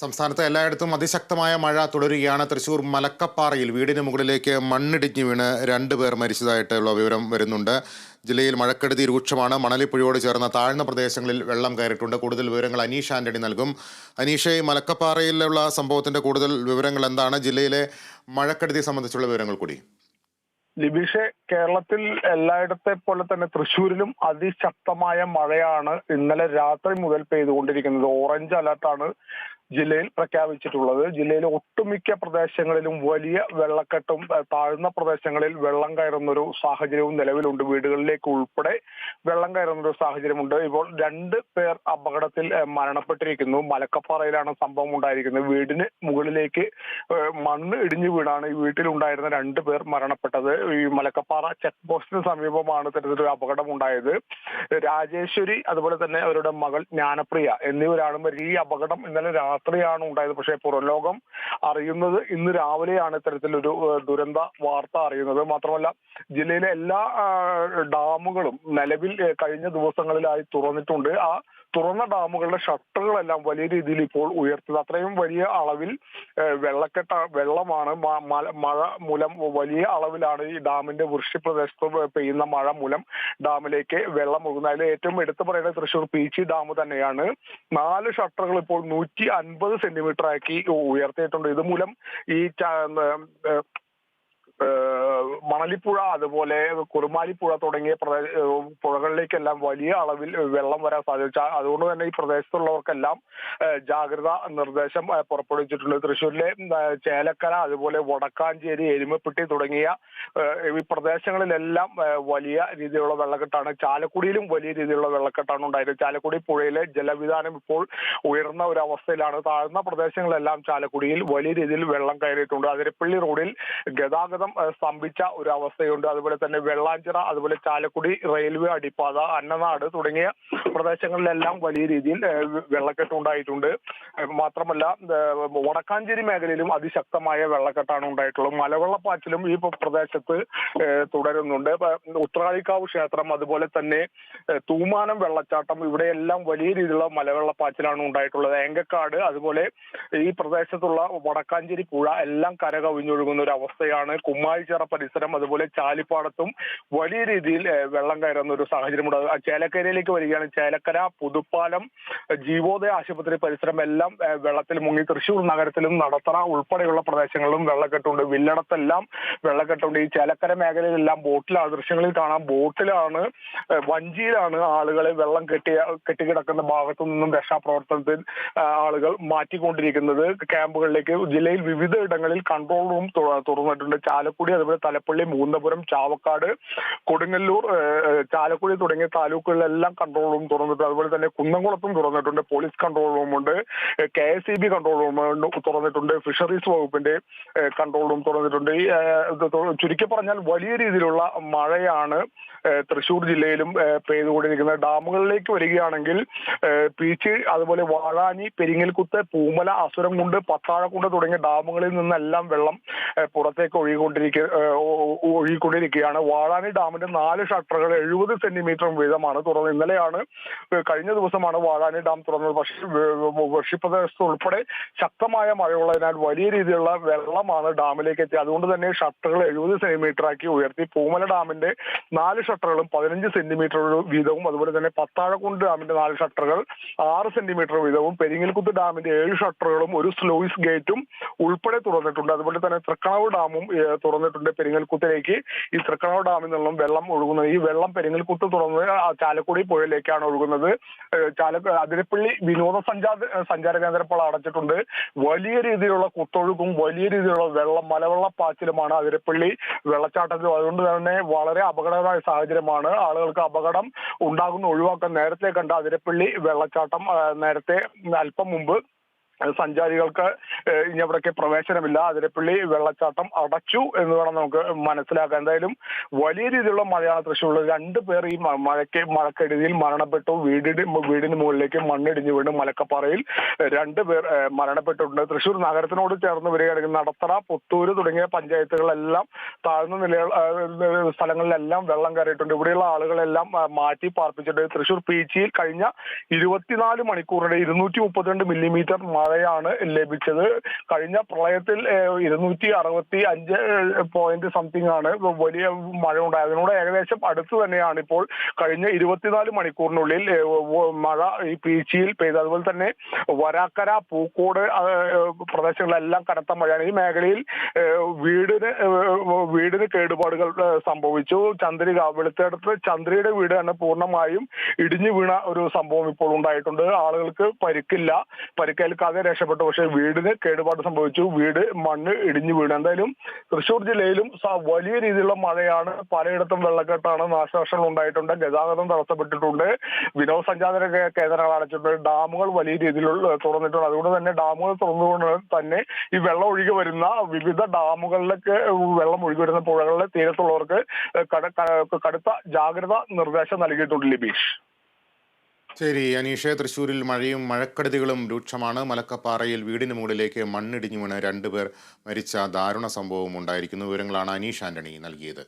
സംസ്ഥാനത്ത് എല്ലായിടത്തും അതിശക്തമായ മഴ തുടരുകയാണ്. തൃശൂർ മലക്കപ്പാറയിൽ വീടിന് മുകളിലേക്ക് മണ്ണിടിഞ്ഞ് വീണ് രണ്ടുപേർ മരിച്ചതായിട്ടുള്ള വിവരം വരുന്നുണ്ട്. ജില്ലയിൽ മഴക്കെടുതി രൂക്ഷമാണ്. മണലിപ്പുഴയോട് ചേർന്ന താഴ്ന്ന പ്രദേശങ്ങളിൽ വെള്ളം കയറിയിട്ടുണ്ട്. കൂടുതൽ വിവരങ്ങൾ അനീഷ് ആന്റണി നൽകും. അനീഷ ഈ മലക്കപ്പാറയിലുള്ള സംഭവത്തിന്റെ കൂടുതൽ വിവരങ്ങൾ എന്താണ്? ജില്ലയിലെ മഴക്കെടുതി സംബന്ധിച്ചുള്ള വിവരങ്ങൾ കൂടി. ലിബീഷെ കേരളത്തിൽ എല്ലായിടത്തെ പോലെ തന്നെ തൃശ്ശൂരിലും അതിശക്തമായ മഴയാണ് ഇന്നലെ രാത്രി മുതൽ പെയ്തുകൊണ്ടിരിക്കുന്നത്. ഓറഞ്ച് അലർട്ടാണ് ജില്ലയിൽ പ്രഖ്യാപിച്ചിട്ടുള്ളത്. ജില്ലയിലെ ഒട്ടുമിക്ക പ്രദേശങ്ങളിലും വലിയ വെള്ളക്കെട്ടും താഴ്ന്ന പ്രദേശങ്ങളിൽ വെള്ളം കയറുന്നൊരു സാഹചര്യവും നിലവിലുണ്ട്. വീടുകളിലേക്ക് ഉൾപ്പെടെ വെള്ളം കയറുന്നൊരു സാഹചര്യമുണ്ട്. ഇപ്പോൾ രണ്ട് പേർ അപകടത്തിൽ മരണപ്പെട്ടിരിക്കുന്നു. മലക്കപ്പാറയിലാണ് സംഭവം ഉണ്ടായിരിക്കുന്നത്. വീടിന് മുകളിലേക്ക് മണ്ണ് ഇടിഞ്ഞു വീണാണ് ഈ വീട്ടിലുണ്ടായിരുന്ന രണ്ട് പേർ മരണപ്പെട്ടത്. ഈ മലക്കപ്പാറ ചെക്ക് പോസ്റ്റിന് സമീപമാണ് ഇത്തരത്തിലൊരു അപകടം ഉണ്ടായത് രാജേശ്വരി അതുപോലെ തന്നെ അവരുടെ മകൾ ജ്ഞാനപ്രിയ എന്നിവരാണ് ഈ അപകടം ഇന്നലെ രാത്രിയാണ് ഉണ്ടായത്. പക്ഷേ പുറംലോകം അറിയുന്നത് ഇന്ന് രാവിലെയാണ് ഇത്തരത്തിലൊരു ദുരന്ത വാർത്ത അറിയുന്നത്. മാത്രമല്ല ജില്ലയിലെ എല്ലാ ഡാമുകളും നിലവിൽ കഴിഞ്ഞ ദിവസങ്ങളിലായി തുറന്നിട്ടുണ്ട്. ആ തുറന്ന ഡാമുകളുടെ ഷട്ടറുകളെല്ലാം വലിയ രീതിയിൽ ഇപ്പോൾ ഉയർത്തുന്നത് അത്രയും വലിയ അളവിൽ വെള്ളക്കെട്ട വെള്ളമാണ് മഴ മൂലം വലിയ അളവിലാണ് ഈ ഡാമിന്റെ വൃഷ്ടിപ്രദേശത്ത് പെയ്യുന്ന മഴ മൂലം ഡാമിലേക്ക് വെള്ളം ഒഴുകുന്നത്. അതിൽ ഏറ്റവും എടുത്തു പറയുന്നത് തൃശ്ശൂർ പീച്ചി ഡാം തന്നെയാണ്. നാല് ഷട്ടറുകൾ ഇപ്പോൾ നൂറ്റി അൻപത് സെന്റിമീറ്റർ ആക്കി ഉയർത്തിയിട്ടുണ്ട്. ഇതുമൂലം ഈ മണലിപ്പുഴ അതുപോലെ കുറുമാലിപ്പുഴ തുടങ്ങിയ പുഴകളിലേക്കെല്ലാം വലിയ അളവിൽ വെള്ളം വരാൻ സാധിച്ചു അതുകൊണ്ട് തന്നെ ഈ പ്രദേശത്തുള്ളവർക്കെല്ലാം ജാഗ്രത നിർദ്ദേശം പുറപ്പെടുവിച്ചിട്ടുണ്ട്. തൃശ്ശൂരിലെ ചേലക്കര അതുപോലെ വടക്കാഞ്ചേരി എരുമപ്പെട്ടി തുടങ്ങിയ ഈ പ്രദേശങ്ങളിലെല്ലാം വലിയ രീതിയിലുള്ള വെള്ളക്കെട്ടാണ്. ചാലക്കുടിയിലും വലിയ രീതിയിലുള്ള വെള്ളക്കെട്ടാണ് ഉണ്ടായത് ചാലക്കുടി പുഴയിലെ ജലവിധാനം ഇപ്പോൾ ഉയർന്ന ഒരു അവസ്ഥയിലാണ്. താഴ്ന്ന പ്രദേശങ്ങളെല്ലാം ചാലക്കുടിയിൽ വലിയ രീതിയിൽ വെള്ളം കയറിയിട്ടുണ്ട്. അതിരപ്പള്ളി റോഡിൽ ഗതാഗതം ഏഹ് സ്തംഭിച്ച ഒരു അവസ്ഥയുണ്ട് അതുപോലെ തന്നെ വെള്ളാഞ്ചിറ അതുപോലെ ചാലക്കുടി റെയിൽവേ അടിപ്പാത അന്നനാട് തുടങ്ങിയ പ്രദേശങ്ങളിലെല്ലാം വലിയ രീതിയിൽ വെള്ളക്കെട്ട് ഉണ്ടായിട്ടുണ്ട്. മാത്രമല്ല വടക്കാഞ്ചേരി മേഖലയിലും അതിശക്തമായ വെള്ളക്കെട്ടാണ് ഉണ്ടായിട്ടുള്ളത്. മലവെള്ളപ്പാച്ചിലും ഈ പ്ര- പ്രദേശത്ത് തുടരുന്നുണ്ട്. ഉത്രാളിക്കാവ് ക്ഷേത്രം അതുപോലെ തന്നെ തൂമാനം വെള്ളച്ചാട്ടം ഇവിടെയെല്ലാം വലിയ രീതിയിലുള്ള മലവെള്ളപ്പാച്ചിലാണ് ഉണ്ടായിട്ടുള്ളത്. ഏങ്കക്കാട് അതുപോലെ ഈ പ്രദേശത്തുള്ള വടക്കാഞ്ചേരി പുഴ എല്ലാം കരകവിഞ്ഞൊഴുകുന്ന ഒരു അവസ്ഥയാണ് കുമ്മായിച്ചിറ പരിസരം അതുപോലെ ചാലിപ്പാടത്തും വലിയ രീതിയിൽ വെള്ളം കയറുന്ന ഒരു സാഹചര്യമുണ്ട്. ചേലക്കരയിലേക്ക് വരികയാണ്. ചേലക്കര പുതുപ്പാലം ജീവോദയ ആശുപത്രി പരിസരം എല്ലാം വെള്ളത്തിൽ മുങ്ങി തൃശൂർ നഗരത്തിലും നടത്തറ ഉൾപ്പെടെയുള്ള പ്രദേശങ്ങളിലും വെള്ളക്കെട്ടുണ്ട്. വില്ലടത്തെല്ലാം വെള്ളക്കെട്ടുണ്ട്. ഈ ചേലക്കര മേഖലയിലെല്ലാം ബോട്ടിലാണ് ദൃശ്യങ്ങളിൽ കാണാം. ബോട്ടിലാണ് വഞ്ചിയിലാണ് ആളുകളെ വെള്ളം കെട്ടി കെട്ടിക്കിടക്കുന്ന ഭാഗത്തു നിന്നും രക്ഷാപ്രവർത്തനത്തിൽ ആളുകൾ മാറ്റിക്കൊണ്ടിരിക്കുന്നത്. ക്യാമ്പുകളിലേക്ക് ജില്ലയിൽ വിവിധ ഇടങ്ങളിൽ കൺട്രോൾ റൂം തുറന്നിട്ടുണ്ട്. തുറന്നിട്ടുണ്ട് ചാലക്കുടി അതുപോലെ തലപ്പള്ളി മൂന്നപുരം ചാവക്കാട് കൊടുങ്ങല്ലൂർ ചാലക്കുടി തുടങ്ങിയ താലൂക്കുകളിലെല്ലാം കൺട്രോൾ റൂം തുറന്നിട്ടുണ്ട് അതുപോലെ തന്നെ കുന്നംകുളത്തും തുറന്നിട്ടുണ്ട്. പോലീസ് കൺട്രോൾ റൂമുണ്ട് K S E B control room തുറന്നിട്ടുണ്ട്. ഫിഷറീസ് വകുപ്പിന്റെ കൺട്രോൾ റൂം തുറന്നിട്ടുണ്ട്. ചുരുക്കി പറഞ്ഞാൽ വലിയ രീതിയിലുള്ള മഴയാണ് തൃശൂർ ജില്ലയിലും പെയ്തുകൊണ്ടിരിക്കുന്നത്. ഡാമുകളിലേക്ക് വരികയാണെങ്കിൽ പീച്ച് അതുപോലെ വാഴാനി പെരിങ്ങൽകുത്ത് പൂമല അസുരംകുണ്ട് പത്താഴക്കുണ്ട് തുടങ്ങിയ ഡാമുകളിൽ നിന്നെല്ലാം വെള്ളം പുറത്തേക്ക് ഒഴുകിക്കൊണ്ടിരിക്കുക ഒ- ഒഴുകിക്കൊണ്ടിരിക്കുകയാണ്. വാഴാനി ഡാമിന്റെ നാല് ഷട്ടറുകൾ എഴുപത് സെന്റിമീറ്റർ വീതമാണ് തുറന്നത്. ഇന്നലെയാണ് കഴിഞ്ഞ ദിവസമാണ് വാഴാനി ഡാം തുറന്നത്. പക്ഷേ വർഷിപ്രദേശത്ത് ഉൾപ്പെടെ ശക്തമായ മഴയുള്ളതിനാൽ വലിയ രീതിയിലുള്ള വെള്ളമാണ് ഡാമിലേക്ക് എത്തിയത്. അതുകൊണ്ട് തന്നെ ഷട്ടറുകൾ എഴുപത് സെന്റിമീറ്റർ ആക്കി ഉയർത്തി. പൂമല ഡാമിന്റെ നാല് ഷട്ടറുകളും പതിനഞ്ച് സെന്റിമീറ്റർ വീതവും അതുപോലെ തന്നെ പത്താഴക്കുണ്ട് ഡാമിന്റെ നാല് ഷട്ടറുകൾ ആറ് സെന്റിമീറ്റർ വീതവും പെരിങ്ങൽകുത്ത് ഡാമിന്റെ ഏഴ് ഷട്ടറുകളും ഒരു സ്ലോയിസ് ഗേറ്റും ഉൾപ്പെടെ തുറന്നിട്ടുണ്ട്. അതുപോലെ തന്നെ തൃക്കണവ് ഡാമും തുറന്നിട്ടുണ്ട് പെരിങ്ങൽക്കുത്തിലേക്ക് ഈ തൃക്കണോ ഡാമിൽ നിന്നും വെള്ളം ഒഴുകുന്നത് ഈ വെള്ളം പെരിങ്ങൽക്കുത്ത് തുറന്ന് ചാലക്കുടി പുഴയിലേക്കാണ് ഒഴുകുന്നത്. ചാല അതിരപ്പള്ളി വിനോദസഞ്ചാര സഞ്ചാര കേന്ദ്രം ഇപ്പോൾ അടച്ചിട്ടുണ്ട്. വലിയ രീതിയിലുള്ള കുത്തൊഴുക്കും വലിയ രീതിയിലുള്ള വെള്ളം മലവെള്ളപ്പാച്ചിലുമാണ് അതിരപ്പള്ളി വെള്ളച്ചാട്ടത്തിൽ. അതുകൊണ്ട് തന്നെ വളരെ അപകടകരമായ സാഹചര്യമാണ്. ആളുകൾക്ക് അപകടം ഉണ്ടാകുന്ന ഒഴിവാക്കാൻ നേരത്തെ കണ്ട അതിരപ്പള്ളി വെള്ളച്ചാട്ടം നേരത്തെ അല്പം മുമ്പ് സഞ്ചാരികൾക്ക് ഇനി അവിടേക്ക് പ്രവേശനമില്ല. അതിരപ്പള്ളി വെള്ളച്ചാട്ടം അടച്ചു എന്ന് വേണം നമുക്ക് മനസ്സിലാക്കാം എന്തായാലും വലിയ രീതിയിലുള്ള മഴയാണ് തൃശ്ശൂരിൽ രണ്ട് പേർ ഈ മഴയ്ക്ക് മഴക്കെടുതിയിൽ മരണപ്പെട്ടു. വീടിന് വീടിന് മുകളിലേക്ക് മണ്ണിടിഞ്ഞു വീണ് മലക്കപ്പാറയിൽ രണ്ടു പേർ മരണപ്പെട്ടിട്ടുണ്ട്. തൃശ്ശൂർ നഗരത്തിനോട് ചേർന്ന് വരികയാണെങ്കിൽ നടത്തറ പുത്തൂര് തുടങ്ങിയ പഞ്ചായത്തുകളെല്ലാം താഴ്ന്ന നില സ്ഥലങ്ങളിലെല്ലാം വെള്ളം കയറിയിട്ടുണ്ട്. ഇവിടെയുള്ള ആളുകളെല്ലാം മാറ്റി പാർപ്പിച്ചിട്ടുണ്ട്. തൃശ്ശൂർ പീച്ചിയിൽ കഴിഞ്ഞ ഇരുപത്തിനാല് മണിക്കൂറിനിടെ ഇരുന്നൂറ്റി മുപ്പത്തിരണ്ട് മില്ലിമീറ്റർ മഴ മഴയാണ് ലഭിച്ചത്. കഴിഞ്ഞ പ്രളയത്തിൽ ഇരുന്നൂറ്റി അറുപത്തി അഞ്ച് പോയിന്റ് സംതിങ് ആണ് വലിയ മഴ ഉണ്ടായത്. അതിനോട് ഏകദേശം അടുത്ത് തന്നെയാണ് ഇപ്പോൾ കഴിഞ്ഞ ഇരുപത്തിനാല് മണിക്കൂറിനുള്ളിൽ മഴ ഈ പീച്ചിയിൽ പെയ്ത്. അതുപോലെ തന്നെ വരാക്കര പൂക്കോട് പ്രദേശങ്ങളെല്ലാം പ്രദേശങ്ങളിലെല്ലാം കനത്ത മഴയാണ്. ഈ മേഖലയിൽ വീടിന് വീടിന് കേടുപാടുകൾ സംഭവിച്ചു. ചന്ദ്രിക വെളുത്തെടുത്ത് ചന്ദ്രയുടെ വീട് തന്നെ പൂർണമായും ഇടിഞ്ഞു വീണ ഒരു സംഭവം ഇപ്പോൾ ഉണ്ടായിട്ടുണ്ട്. ആളുകൾക്ക് പരിക്കില്ല. പരിക്കേൽക്കാതെ രക്ഷപ്പെട്ടു. പക്ഷേ വീടിന് കേടുപാട് സംഭവിച്ചു. വീട് മണ്ണ് ഇടിഞ്ഞു വീണു. എന്തായാലും തൃശൂർ ജില്ലയിലും വലിയ രീതിയിലുള്ള മഴയാണ്. പലയിടത്തും വെള്ളക്കെട്ടാണ് നാശനഷ്ടങ്ങൾ ഉണ്ടായിട്ടുണ്ട്. ഗതാഗതം തടസ്സപ്പെട്ടിട്ടുണ്ട്. വിനോദസഞ്ചാര കേന്ദ്രങ്ങൾ അടച്ചിട്ടുണ്ട്. ഡാമുകൾ വലിയ രീതിയിലുള്ള തുറന്നിട്ടുണ്ട്. അതുകൊണ്ട് തന്നെ ഡാമുകൾ തുറന്നുകൊണ്ട് തന്നെ ഈ വെള്ളം ഒഴുകി വരുന്ന വിവിധ ഡാമുകളിലേക്ക് വെള്ളം ഒഴുകി വരുന്ന പുഴകളിലെ തീരത്തുള്ളവർക്ക് കട- കടുത്ത ജാഗ്രത നിർദ്ദേശം നൽകിയിട്ടുണ്ട് ലിബീഷ്. ശരി അനീഷെ തൃശ്ശൂരിൽ മഴയും മഴക്കെടുതികളും രൂക്ഷമാണ്. മലക്കപ്പാറയിൽ വീടിന് മുകളിലേക്ക് മണ്ണിടിഞ്ഞു വീണ് രണ്ടുപേർ മരിച്ച ദാരുണ സംഭവം ഉണ്ടായിരിക്കുന്നു. വിവരങ്ങളാണ് അനീഷ് ആന്റണി നൽകിയത്.